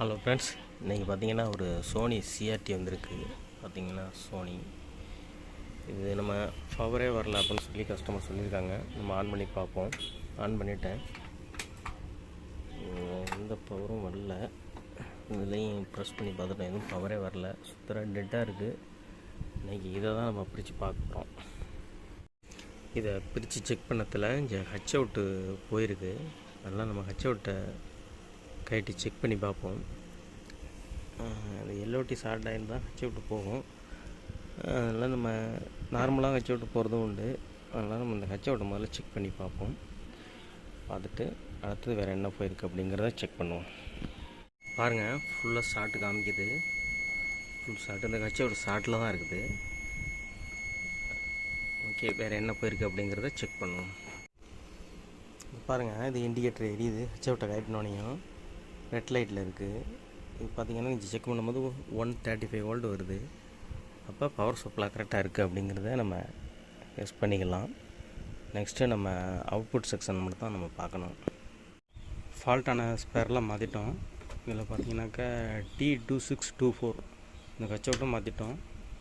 Hello friends இன்றைக்கி பார்த்தீங்கன்னா ஒரு சோனி சிஆர்டி வந்திருக்கு. பார்த்தீங்கன்னா சோனி. இது நம்ம பவரே வரல அப்படின்னு சொல்லி கஸ்டமர் சொல்லியிருக்காங்க. நம்ம ஆன் பண்ணி பார்ப்போம். ஆன் பண்ணிட்டேன். எந்த பவரும் வரல. இதுலேயும் ப்ரெஸ் பண்ணி பார்த்துட்டோம். எதுவும் பவரே வரல. சுத்தர டெட்டாக இருக்குது இன்றைக்கி இதை தான் நம்ம பிரித்து பார்க்குறோம் இதை பிரித்து செக் பண்ணத்தில் இங்கே ஹச் அவுட்டு போயிருக்கு. அதெல்லாம் நம்ம ஹச் அவுட்டை கைட்டி செக் பண்ணி பார்ப்போம். அந்த எல்ஓடி ஷார்ட் ஆகிருந்தால் வச்சு விட்டு போகும். அதெல்லாம் நம்ம நார்மலாக வச்சு விட்டு போகிறதும் உண்டு. அதனால் நம்ம இந்த ஹச் முதல்ல செக் பண்ணி பார்ப்போம். பார்த்துட்டு அடுத்தது வேறு என்ன போயிருக்கு அப்படிங்கிறத செக் பண்ணுவோம். பாருங்கள் ஃபுல்லாக ஷார்ட்டு காமிக்குது. ஃபுல் ஷார்ட் இந்த ஹச் ஷார்ட்டில் தான் இருக்குது. ஓகே வேறு என்ன போயிருக்கு அப்படிங்கிறத செக் பண்ணுவோம். பாருங்கள் இது இண்டிகேட்டர் எரியுது. ஹச் அவுட்டை கைட்டினோனையும் ரெட் லைட்டில் இருக்குது இது பார்த்தீங்கன்னா நீங்கள் செக் பண்ணும்போது ஒன் தேர்ட்டி ஃபைவ் வோல்ட் வருது. அப்போ பவர் சப்ளை கரெக்டாக இருக்குது அப்படிங்கிறத நம்ம டெஸ்ட் பண்ணிக்கலாம். நெக்ஸ்ட்டு நம்ம அவுட்புட் செக்ஷன் மட்டும் தான் நம்ம பார்க்கணும். ஃபால்ட்டான ஸ்பேர்லாம் மாற்றிட்டோம் இதில் பார்த்தீங்கன்னாக்கா T two six two four இந்த ஹச் அவுட்டும் மாற்றிட்டோம்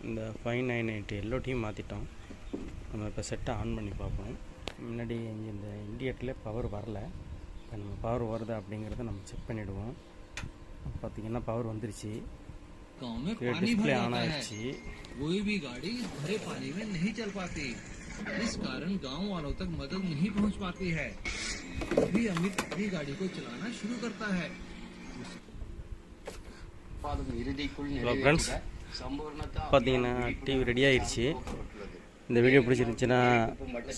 இந்த ஃபைவ் நைன் எயிட் எல்லோட்டையும் மாற்றிட்டோம் நம்ம இப்போ செட்டை ஆன் பண்ணி பார்ப்போம். முன்னாடி இங்கே இந்த இண்டிகேட்டரில் பவர் வரல. இப்போ நம்ம பவர் வருதா அப்படிங்கிறத நம்ம செக் பண்ணிவிடுவோம் பார்த்தீங்கன்னா பவர் வந்துருச்சு गांव में ये पानी डिस्प्ले भर ऑन जाता है ஆயிடுச்சு कोई भी गाड़ी भरे पानी में नहीं चल पाती इस कारण गांव वालों तक मदद नहीं पहुंच पाती है भी अमित अपनी गाड़ी को चलाना शुरू करता है பாதம் இறுதிக்குள் ஹலோ ஃப்ரெண்ட்ஸ் நிறைவேறிட சம்பூர்ணதா பார்த்தீங்கன்னா டிவி ரெடி ஆயிடுச்சு இந்த வீடியோ பிடிச்சிருந்துச்சின்னா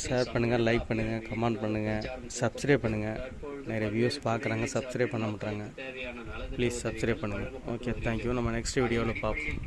ஷேர் பண்ணுங்கள் லைக் பண்ணுங்கள் கமெண்ட் பண்ணுங்கள் சப்ஸ்கிரைப் பண்ணுங்கள் நிறைய வியூஸ் பார்க்குறாங்க சப்ஸ்கிரைப் பண்ண மாட்டாங்க ப்ளீஸ் சப்ஸ்கிரைப் பண்ணுங்கள் ஓகே தேங்க்யூ நம்ம நெக்ஸ்ட் வீடியோவில் பார்ப்போம்.